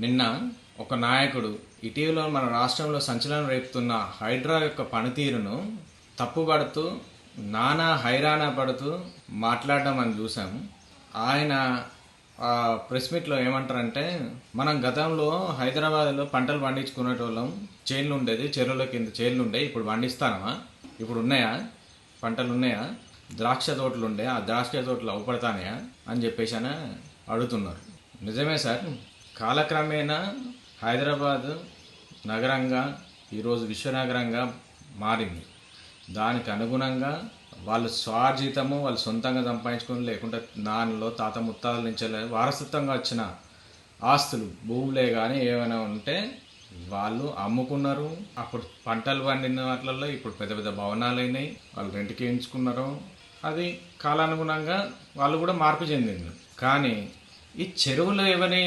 నిన్న ఒక నాయకుడు ఇటీవల మన రాష్ట్రంలో సంచలనం రేపుతున్న హైడ్రా యొక్క పనితీరును తప్పుపడుతూ నానా హైరాణ పడుతూ మాట్లాడడం మనం చూసాము ఆయన ప్రెస్ మీట్లో ఏమంటారంటే మనం గతంలో హైదరాబాద్లో పంటలు పండించుకునేటోళ్ళం. చేన్లు ఉండేది చెరువుల కింద చేన్లు ఉండే ఇప్పుడు పండిస్తానమా? ఇప్పుడు ఉన్నాయా? పంటలు ఉన్నాయా? ద్రాక్ష తోటలు ఉండే ఆ ద్రాక్ష తోటలు అవపడతానయా అని చెప్పేసి అడుగుతున్నారు. నిజమే సార్? కాలక్రమేణా హైదరాబాద్ నగరంగా ఈరోజు విశ్వనగరంగా మారింది. దానికి అనుగుణంగా వాళ్ళు స్వార్జితము వాళ్ళు సొంతంగా సంపాదించుకొని లేకుంటే నాన్నలో తాత ముత్తాల నుంచి వారసత్వంగా వచ్చిన ఆస్తులు భూములే కానీ ఏమైనా ఉంటే వాళ్ళు అమ్ముకున్నారు. అప్పుడు పంటలు పండిన వాటిల్లో ఇప్పుడు పెద్ద పెద్ద భవనాలు అయినాయి వాళ్ళు రెంట్కి ఎంచుకున్నారు. అది కాలానుగుణంగా వాళ్ళు కూడా మార్పు చెందింది. కానీ ఈ చెరువులు ఎవని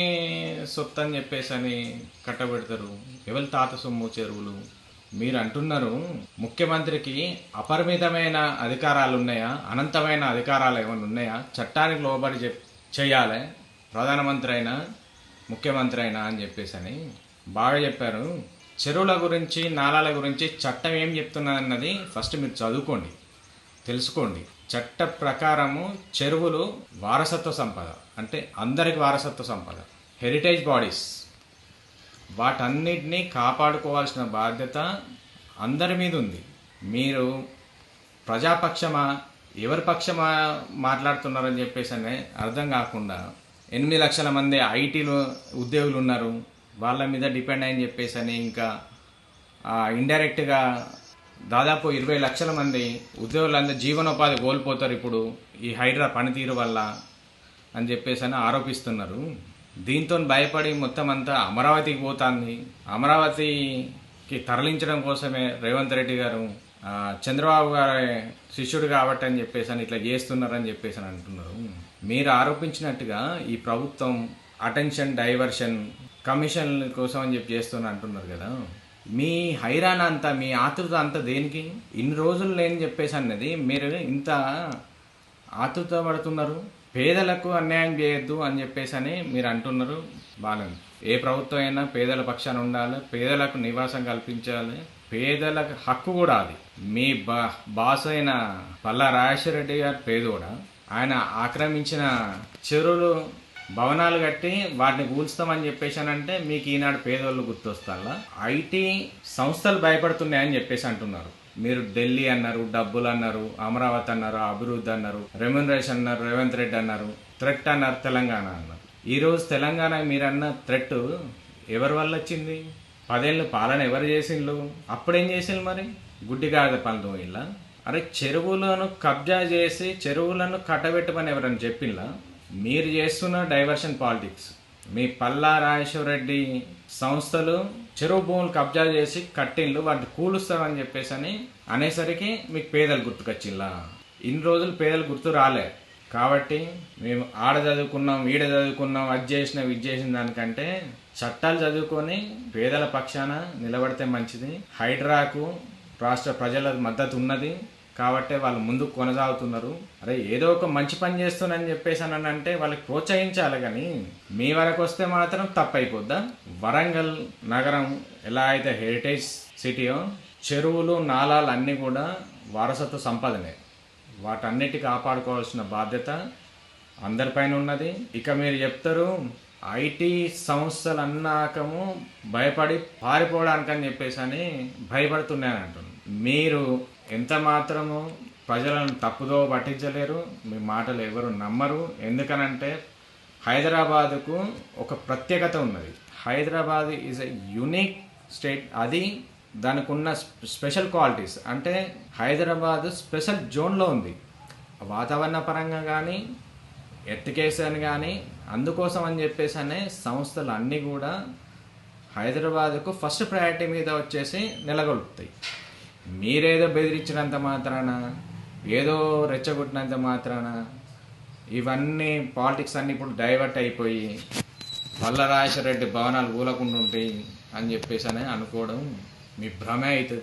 సొత్తు అని చెప్పేసి అని కట్టబెడతారు? ఎవరి తాత సొమ్ము చెరువులు? మీరు అంటున్నారు ముఖ్యమంత్రికి అపరిమితమైన అధికారాలు ఉన్నాయా అనంతమైన అధికారాలు ఏమైనా ఉన్నాయా? చట్టానికి లోబడి చెప్ చేయాలి ప్రధానమంత్రి అయినా ముఖ్యమంత్రి అయినా అని చెప్పేసి అని బాగా చెప్పారు. చెరువుల గురించి నాలాల గురించి చట్టం ఏం చెప్తున్నదన్నది ఫస్ట్ మీరు చదువుకోండి. తెలుసుకోండి. చట్ట ప్రకారము చెరువులు వారసత్వ సంపద అంటే అందరికి వారసత్వ సంపద హెరిటేజ్ బాడీస్ వాటన్నిటినీ కాపాడుకోవాల్సిన బాధ్యత అందరి మీద ఉంది. మీరు ప్రజాపక్షమా ఎవరి పక్షమా మాట్లాడుతున్నారని చెప్పేసి అనే అర్థం కాకుండా ఎనిమిది లక్షల మంది ఐటీలో ఉద్యోగులు ఉన్నారు. వాళ్ళ మీద డిపెండ్ అని చెప్పేసి అని ఇంకా ఇండైరెక్ట్గా దాదాపు ఇరవై లక్షల మంది ఉద్యోగులందరూ జీవనోపాధి కోల్పోతారు ఇప్పుడు ఈ హైడ్రా పనితీరు వల్ల అని చెప్పేసి అని ఆరోపిస్తున్నారు. దీంతో భయపడి మొత్తం అంతా అమరావతికి పోతుంది. అమరావతికి తరలించడం కోసమే రేవంత్ రెడ్డి గారు చంద్రబాబు గారి శిష్యుడు కాబట్టి అని చెప్పేసి అని ఇట్లా చేస్తున్నారని చెప్పేసి అని అంటున్నారు. మీరు ఆరోపించినట్టుగా ఈ ప్రభుత్వం అటెన్షన్ డైవర్షన్ కమిషన్ కోసం అని చెప్పి చేస్తున్నా అంటున్నారు కదా. మీ హైరాణ అంతా మీ ఆతృత అంతా దేనికి? ఇన్ని రోజులు లేని చెప్పేసి అన్నది మీరు ఇంత ఆతృత పడుతున్నారు పేదలకు అన్యాయం చేయొద్దు అని చెప్పేసి అని మీరు అంటున్నారు బాలని ఏ ప్రభుత్వం అయినా పేదల పక్షాన ఉండాలి పేదలకు నివాసం కల్పించాలి పేదలకు హక్కు కూడా అది. మీ బా బాస్ అయిన పల్లా రాజశేఖర రెడ్డి గారు పేదోడ? ఆయన ఆక్రమించిన చెరువులు భవనాలు కట్టి వాటిని కూల్స్తామని చెప్పేసి అని అంటే మీకు ఈనాడు పేదోళ్ళు గుర్తొస్తారా ఐటీ సంస్థలు భయపడుతున్నాయని చెప్పేసి అంటున్నారు. మీరు ఢిల్లీ అన్నారు డబ్బులు అన్నారు అమరావతి అన్నారు అభివృద్ధి అన్నారు రెమ్యునరేషన్ అన్నారు రేవంత్ రెడ్డి అన్నారు థ్రెట్ అన్నారు తెలంగాణ అన్నారు. ఈరోజు తెలంగాణ మీరన్న థ్రెట్ ఎవరి వల్ల వచ్చింది? పదేళ్ళు పాలన ఎవరు చేసిండ్రు? అప్పుడేం చేసిండ్రు మరి? గుడ్డిగాద పనులు ఇలా అరే చెరువులను కబ్జా చేసి చెరువులను కట్టబెట్టమని ఎవరని చెప్పిండ్లా మీరు చేస్తున్న డైవర్షన్ పాలిటిక్స్. మీ పల్లా రాజేశ్వర రెడ్డి సంస్థలు చెరువు భూములు కబ్జా చేసి కట్టిండ్లు వాటిని కూలుస్తామని చెప్పేసి అని అనేసరికి మీకు పేదలు గుర్తుకొచ్చిందా ఇన్ని రోజులు పేదలు గుర్తు రాలే. కాబట్టి మేము ఆడ చదువుకున్నాం ఈడ చదువుకున్నాం అది చేసినాం ఇది చేసిన దానికంటే చట్టాలు చదువుకొని పేదల పక్షాన నిలబడితే మంచిది. హైడ్రాకు రాష్ట్ర ప్రజల మద్దతు ఉన్నది. కాబట్టి వాళ్ళు ముందుకు కొనసాగుతున్నారు. అరే ఏదో ఒక మంచి పని చేస్తున్నానని చెప్పేసి అని అంటే వాళ్ళకి ప్రోత్సహించాలి కానీ మీ వరకు వస్తే మాత్రం తప్పైపోద్దా? వరంగల్ నగరం ఎలా అయితే హెరిటేజ్ సిటీయో చెరువులు నాలాలు అన్నీ కూడా వారసత్వ సంపదనే. వాటన్నిటి కాపాడుకోవాల్సిన బాధ్యత అందరిపైన ఉన్నది. ఇక మీరు చెప్తారు ఐటీ సంస్థలు అన్నాకము భయపడి పారిపోవడానికని చెప్పేసి అని భయపడుతున్నాయని అంటున్నాను మీరు ఎంత మాత్రము ప్రజలను తప్పుదో పట్టించలేరు మీ మాటలు ఎవరు నమ్మరు. ఎందుకనంటే హైదరాబాదుకు ఒక ప్రత్యేకత ఉన్నది. Hyderabad is a unique state అది దానికి ఉన్న స్పెషల్ క్వాలిటీస్ అంటే హైదరాబాద్ స్పెషల్ జోన్లో ఉంది. వాతావరణ పరంగా కానీ ఎత్తికేసాను కానీ అందుకోసం అని చెప్పేసి అనే సంస్థలు అన్నీ కూడా హైదరాబాద్కు ఫస్ట్ ప్రయారిటీ మీద వచ్చేసి నిలగొలుపుతాయి. మీరేదో బెదిరించినంత మాత్రాన ఏదో రెచ్చగొట్టినంత మాత్రాన ఇవన్నీ పాలిటిక్స్ అన్నీ ఇప్పుడు డైవర్ట్ అయిపోయి వల్లరాజేశ్వర రెడ్డి భవనాలు ఊలకుండా ఉంటాయి అని చెప్పేసి అని అనుకోవడం మీ భ్రమే అవుతుంది